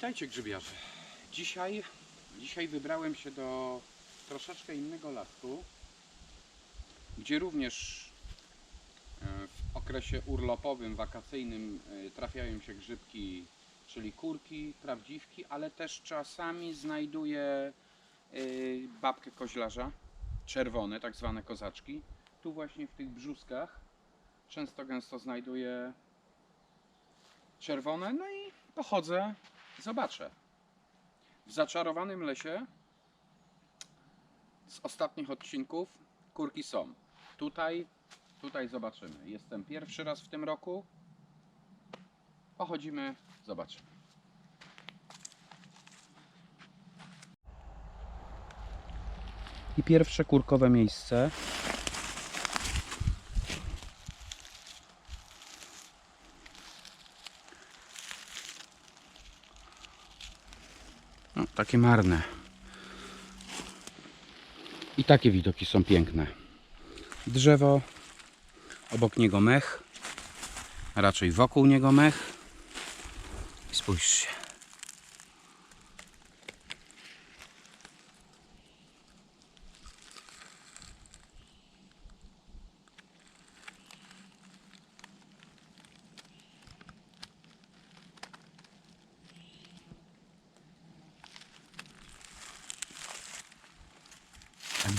Witajcie grzybiarze. Dzisiaj, dzisiaj wybrałem się do troszeczkę innego lasku, gdzie również e, w okresie urlopowym, wakacyjnym e, trafiają się grzybki, czyli kurki, prawdziwki, ale też czasami znajduję e, babkę koźlarza, czerwone, tak zwane kozaczki. Tu właśnie w tych brzuskach często gęsto znajduję czerwone, no i pochodzę, zobaczę. W zaczarowanym lesie z ostatnich odcinków kurki są. Tutaj, tutaj zobaczymy. Jestem pierwszy raz w tym roku. Pochodzimy, zobaczymy. I pierwsze kurkowe miejsce. No, takie marne. I takie widoki są piękne. Drzewo, obok niego mech, raczej wokół niego mech. I spójrzcie.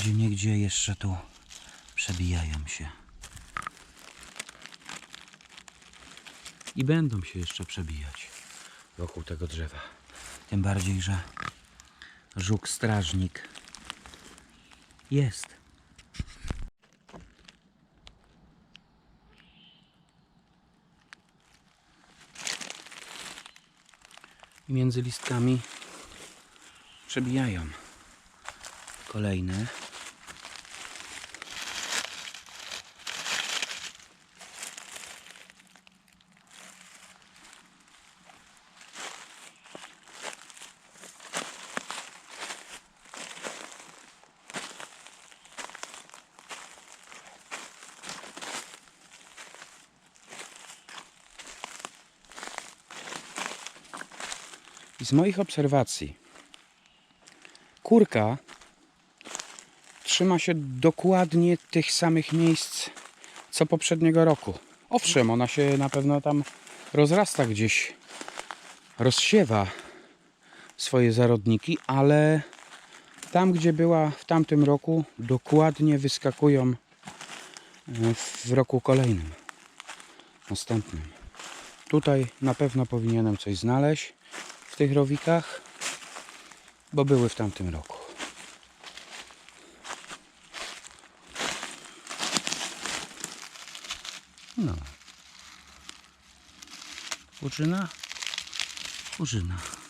Gdzie niegdzie jeszcze tu przebijają się. I będą się jeszcze przebijać wokół tego drzewa. Tym bardziej, że żuk strażnik jest. I między listkami przebijają kolejne. I z moich obserwacji kurka trzyma się dokładnie tych samych miejsc co poprzedniego roku. Owszem, ona się na pewno tam rozrasta gdzieś, rozsiewa swoje zarodniki, ale tam, gdzie była w tamtym roku, dokładnie wyskakują e, w roku kolejnym, następnym. Tutaj na pewno powinienem coś znaleźć w tych rowikach, bo były w tamtym roku. No. Uczyna? Użyna.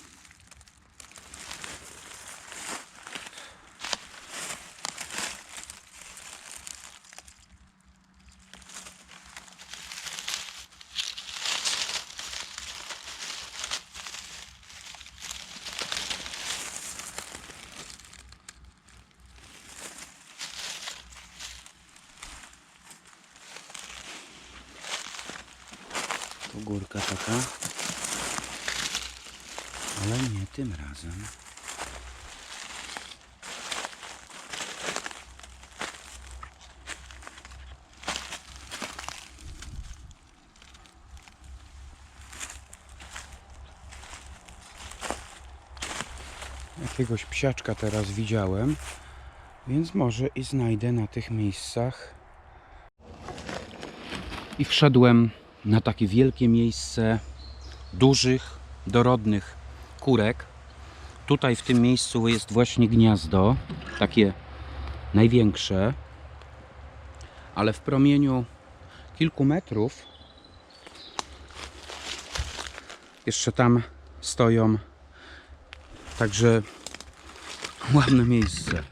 Górka taka. Ale nie tym razem. Jakiegoś psiaczka teraz widziałem, więc może i znajdę na tych miejscach. I wszedłem na takie wielkie miejsce dużych, dorodnych kurek. Tutaj w tym miejscu jest właśnie gniazdo, takie największe, ale w promieniu kilku metrów jeszcze tam stoją. Także ładne miejsce.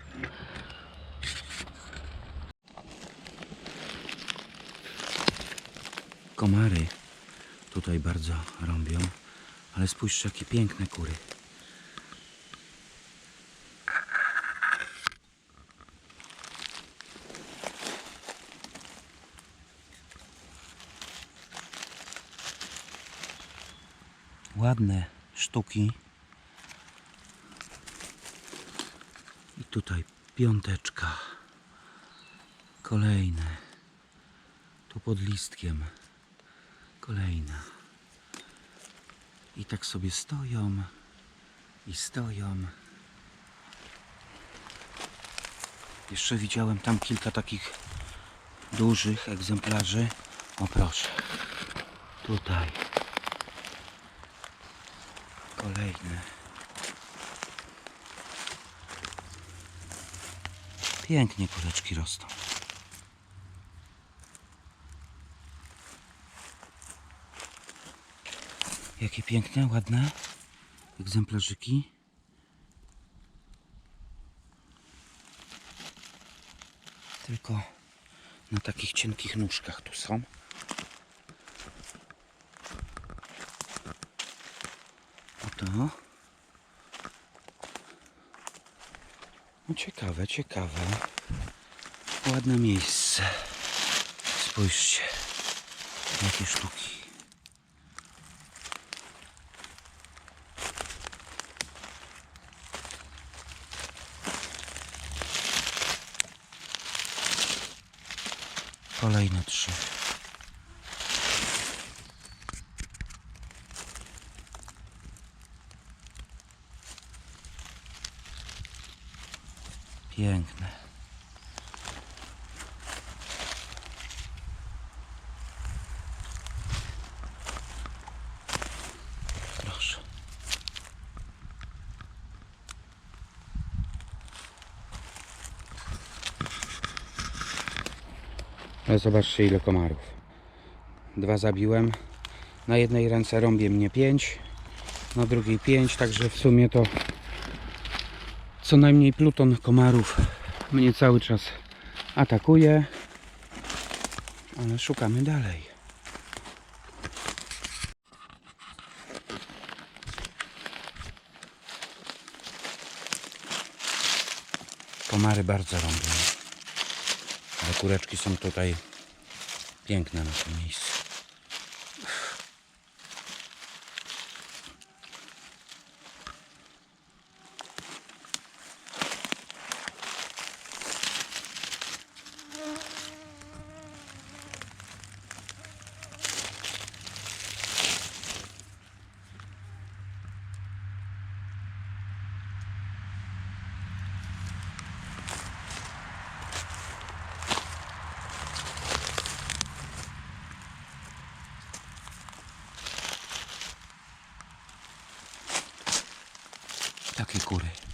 Komary tutaj bardzo rąbią. Ale spójrzcie, jakie piękne kury. Ładne, sztuki. I tutaj piąteczka. Kolejne. Tu pod listkiem. Kolejna. I tak sobie stoją. I stoją. Jeszcze widziałem tam kilka takich dużych egzemplarzy. O proszę. Tutaj. Kolejne. Pięknie kureczki rosną. Jakie piękne, ładne egzemplarzyki. Tylko na takich cienkich nóżkach tu są. Oto. No ciekawe, ciekawe. Ładne miejsce. Spójrzcie. Jakie sztuki. Kolejne trzy. Piękne. Ale zobaczcie ile komarów. Dwa zabiłem. Na jednej ręce rąbie mnie pięć, na drugiej pięć, także w sumie to co najmniej pluton komarów mnie cały czas atakuje. Ale szukamy dalej. Komary bardzo rąbią. Ale kureczki są tutaj piękne na tym miejscu. Takie kury.